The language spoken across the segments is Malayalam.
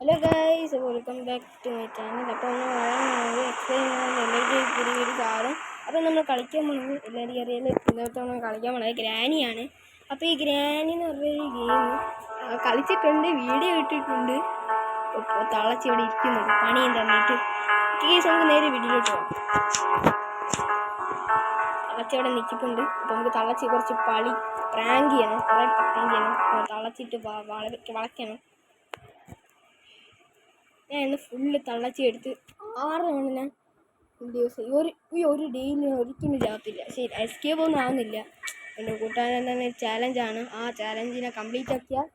Hello guys welcome back to my channel അപ്പോൾ വളരെ എക്സ്പ്ലെയിൻ ചെയ്യുന്നത് എല്ലാവരുടെയും പുതിയ ഒരു കാറും അപ്പോൾ നമ്മൾ കളിക്കാൻ പോകുന്നത് എല്ലാവരും അറിയാതെ ഇന്നത്തെ നമ്മൾ കളിക്കാൻ പോകുന്നത് ഗ്രാനിയാണ് അപ്പോൾ ഈ ഗ്രാനി എന്ന് പറഞ്ഞൊരു ഗെയിം കളിച്ചിട്ടുണ്ട് വീഡിയോ ഇട്ടിട്ടുണ്ട്. തളച്ച് ഇവിടെ ഇരിക്കുന്നുണ്ട് പണിയും തന്നിട്ട് കേസ് നമുക്ക് നേരെ വീഡിയോയിലോട്ട് പോകാം. തളച്ചവിടെ നിൽക്കുന്നുണ്ട്. അപ്പോൾ നമുക്ക് തളച്ച് കുറച്ച് പളി പ്രാങ്ക് ചെയ്യണം. കുറേ പ്രാങ്ക് ചെയ്യണം. തളച്ചിട്ട് വളരെ വള- വളയ്ക്കണം. ഞാൻ ഇന്ന് ഫുള്ള് തള്ളച്ചി എടുത്ത് ആറ് മണി ഞാൻ ദിവസം ഒരു ഈ ഒരു ഡേയിൽ ഒരിക്കലും ചാത്തില്ല ശരി എസ്കേപ്പ് ഒന്നും ആവുന്നില്ല. എന്റെ കൂട്ടുകാരൻ തന്നെ ചാലഞ്ചാണ് ആ ചാലഞ്ചിനെ കംപ്ലീറ്റ് ആക്കിയാൽ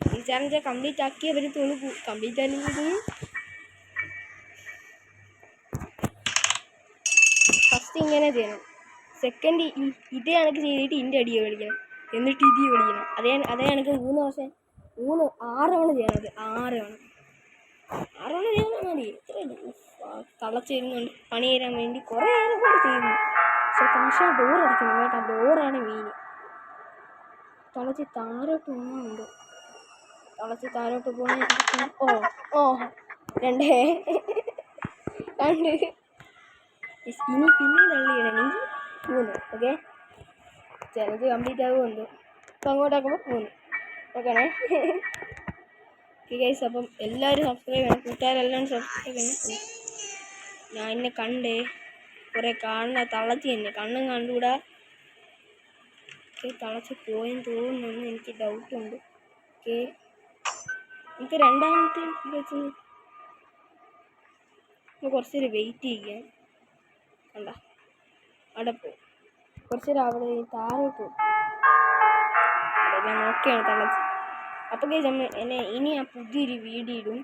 ഈ ചാലഞ്ച് കംപ്ലീറ്റ് ആക്കിയേ പറ്റത്തുള്ളൂ. കംപ്ലീറ്റ് ആയിരുന്നു ഫസ്റ്റ് ഇങ്ങനെ ചെയ്യണം. സെക്കൻഡ് ഇതേ കണക്ക് ചെയ്തിട്ട് ഇന്റെ അടിയെ വിളിക്കണം. എന്നിട്ട് ഇതി വിളിക്കണം. അതേ അതേ കണക്ക് മൂന്ന് വർഷം മൂന്ന് ആറ് തവണ ചെയ്യണത് ആറ് തവണ ആറ് തവണ ചെയ്താൽ മതി ഇത്രയല്ലേ തളച്ച് വരുന്നുണ്ട് പണി തരാൻ വേണ്ടി കുറേ നേരം കൊണ്ട് ചെയ്യുന്നു. പക്ഷെ പക്ഷേ ഡോർ അടിക്കണം കേട്ടോ. ഡോറാണ് മെയിൻ തളച്ച് താരോട്ട് പോകുന്നുണ്ട്? തളച്ച് താരോട്ട് പോകുന്ന ഓ ഓ രണ്ടേ. രണ്ട്. ഇനി പിന്നെ തള്ളിയിടണമെങ്കിൽ മൂന്ന്. ഓക്കെ. ചിലത് കംപ്ലീറ്റ് ആകുമുണ്ട് അപ്പം അങ്ങോട്ടാക്കുമ്പോൾ മൂന്ന്. ഓക്കെ ഗൈസ് അപ്പം എല്ലാവരും സബ്സ്ക്രൈബ് ചെയ്യണം. കൂട്ടുകാരെല്ലാം സബ്സ്ക്രൈബ് ചെയ്യണം. ഞാൻ എന്നെ കണ്ടേ കുറേ കാണുന്ന തളച്ചി തന്നെ കണ്ണും കണ്ടുകൂടാ തളച്ച് പോയെന്ന് തോന്നുന്നു എനിക്ക് ഡൗട്ടുണ്ട് ഓക്കെ നമുക്ക് രണ്ടാമത്തെ വെച്ച് കുറച്ച് നേരം വെയിറ്റ് ചെയ്യാം കണ്ട? അവിടെ പോകും കുറച്ച് നേരം അവിടെ താഴെ പോകും ഞാൻ ഓക്കെയാണ് തളച്ച് അപ്പോൾ നമ്മൾ എന്നെ ഇനി ആ പുതിയൊരു വീഡിയോ ഇടും.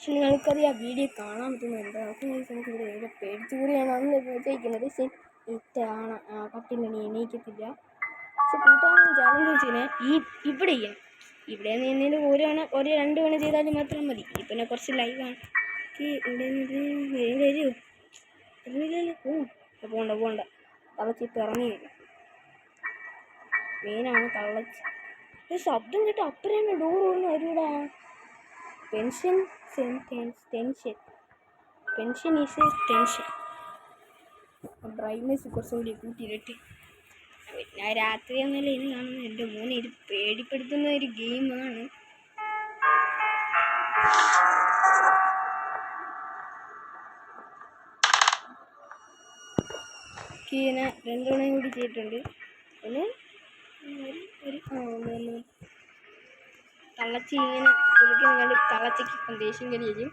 പക്ഷെ നിങ്ങൾക്കത് ആ വീഡിയോ കാണാൻ പറ്റുന്നുണ്ട് അപ്പോൾ കേസ് നമുക്ക് ഇവിടെ അന്ന് വിജയിക്കുന്നത് പക്ഷേ ഇറ്റാണ് കട്ടിലണി എണീക്കത്തില്ല. പക്ഷെ കൂട്ടാൻ ചാലഞ്ച് വെച്ചാൽ ഈ ഇവിടെ ചെയ്യാം ഇവിടെ നിന്നതിന് തവണ ഒരു രണ്ട് മണി ചെയ്താലും മാത്രം മതി. പിന്നെ കുറച്ച് ലൈവാണ് ഇവിടെ നിന്ന് വരൂ വരുന്നില്ലല്ലോ ഓ പോണ്ട പോണ്ട. തളച്ചിട്ട് ഇറങ്ങി വരും. മെയിനാണ് തള്ളച്ച് ഒരു ശബ്ദം കേട്ടോ അപ്പുറം ഡോർ ഒന്ന് വരൂടാ pension tension pension is tension brightness കുറച്ചും കൂടി കൂട്ടിയിരട്ടെ ഞാൻ രാത്രി ഒന്നല്ല ഇന്ന് കാണുന്ന എന്റെ മോനെ ഇത് പേടിപ്പെടുത്തുന്ന ഒരു ഗെയിമാണ്. ഇങ്ങനെ രണ്ടെണ്ണം കൂടി ചെയ്തിട്ടുണ്ട്. ഒന്ന് ഒരു ആ ഒന്ന്. തള്ളച്ചി ഇങ്ങനെ കുളിക്കുന്ന കണ്ട് തള്ളച്ചിക്ക് ദേഷ്യം കഴിയും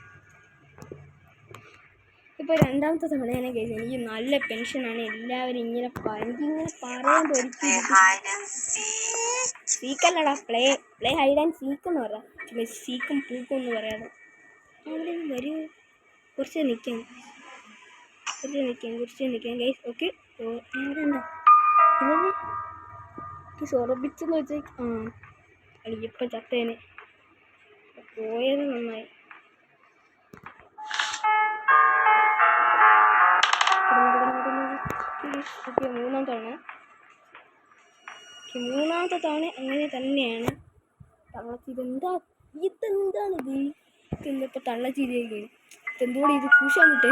ഇപ്പോൾ രണ്ടാമത്തെ തവണയാണ് കേസ് എനിക്ക് നല്ല പെൻഷനാണ് എല്ലാവരും ഇങ്ങനെ എനിക്കിങ്ങനെ പറയാൻ പഠിക്കും സീക്കല്ലടാ play play hide and seek എന്ന് പറയാം സീക്കും പൂക്കും എന്ന് പറയാതെ. അവിടെ വരൂ കുറച്ച് നിൽക്കാം. കുറച്ച് നിൽക്കാം കുറച്ച് നിൽക്കാം. ഗൈസ് ഓക്കെ അവിടെ ഇതെന്നെ ഇത് സൊറബിച്ചെന്ന് വെച്ചാൽ ആ. അടിയപ്പം ചത്തേനെ. പോയത് നന്നായി. മൂന്നാം തവണ മൂന്നാമത്തെ തവണ അങ്ങനെ തന്നെയാണ്. തള്ളച്ചി ഇതെന്താ ഇതെന്താണിത് ഇതെന്തിപ്പോൾ തള്ളച്ചിരിയൊക്കെ ഇതെന്തോടെ ഇത് കൂശാൻ കിട്ടേ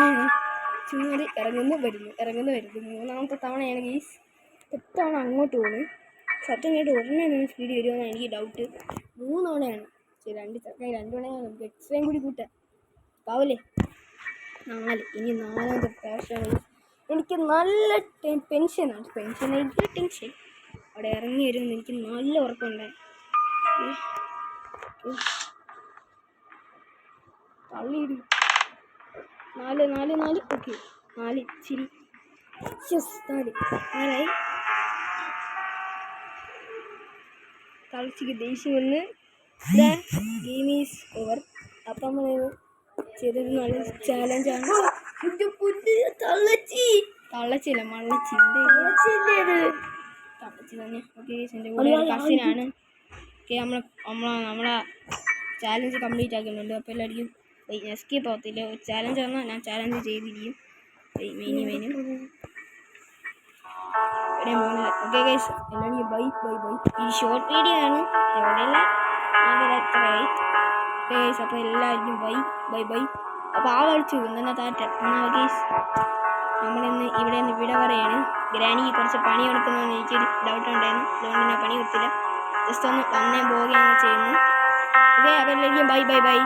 ചുമ്മാ ഇറങ്ങുന്നു വരുന്നു ഇറങ്ങുന്നു വരുന്നു. മൂന്നാമത്തെ തവണയാണ് ഗീസ്. എത്താണ് അങ്ങോട്ട് പോകുന്നു സത്യം കേട്ട് ഉടനെ നിന്ന് സ്പീഡ് വരുമെന്നാണ് എനിക്ക് ഡൗട്ട് മൂന്ന് തവണയാണ് ശരി രണ്ട് ചക്കായി രണ്ട് തവണയാണ് നമുക്ക് എക്സ്ട്രയും കൂടി കൂട്ടാം. പാവല്ലേ? നാല്. ഇനി നാലാമത്തെ പ്രാവശ്യമാണ് എനിക്ക് നല്ല പെൻഷനാണ് പെൻഷൻ ആയിട്ട് ടെൻഷൻ അവിടെ ഇറങ്ങി വരുമെന്ന് എനിക്ക് നല്ല ഉറപ്പുണ്ടായി നാല് നാല് നാല്. ഓക്കെ. നാല്. നാല്. നാലായി. കളിച്ചിക്ക് ദേഷ്യം വന്ന് ഗെയിം ഈസ് ഓവർ അപ്പം നമ്മൾ ചെയ്തത് നല്ല ചാലഞ്ചാണ് തള്ളച്ചി. തള്ളച്ചില്ല മള്ളച്ചി. തള്ളച്ചി തന്നെ. ഓക്കെ എന്റെ കൂടെ കസിനാണ് ഓക്കെ നമ്മൾ നമ്മളെ നമ്മളെ ചാലഞ്ച് കംപ്ലീറ്റ് ആക്കുന്നുണ്ട്. അപ്പോൾ എല്ലാവർക്കും എസ്കേപ്പ് ആവത്തില്ല. ചാലഞ്ച് വന്നാൽ ഞാൻ ചാലഞ്ച് ചെയ്തിരിക്കും. മെയിനി മെയിനും ഇവിടെ പോകുന്നില്ല ഓക്കെ ഗൈസ് എല്ലാവരും ബൈ ബൈ ബൈ ഈ ഷോർട്ട് വീഡിയോ ആണ്. എവിടെയല്ല? ഞാൻ എത്രയായി ഗൈസ് അപ്പോൾ എല്ലാവർക്കും ബൈ ബൈ ബൈ അപ്പോൾ ആ കളിച്ചു എന്നാ താറ്റ ഗൈസ് നമ്മളിന്ന് ഇവിടെ നിന്ന് വിട പറയാണ്. ഗ്രാനിക്ക് കുറച്ച് പണി കൊടുക്കുന്നതെന്ന് എനിക്കൊരു ഡൗട്ട് ഉണ്ടായിരുന്നു. അതുകൊണ്ട് ഞാൻ പണി കൊടുത്തില്ല. ജസ്റ്റ് ഒന്ന് വന്നേ പോവുകയാണ് ചെയ്യുന്നത്. ഓക്കെ അപ്പോൾ ബൈ ബൈ ബൈ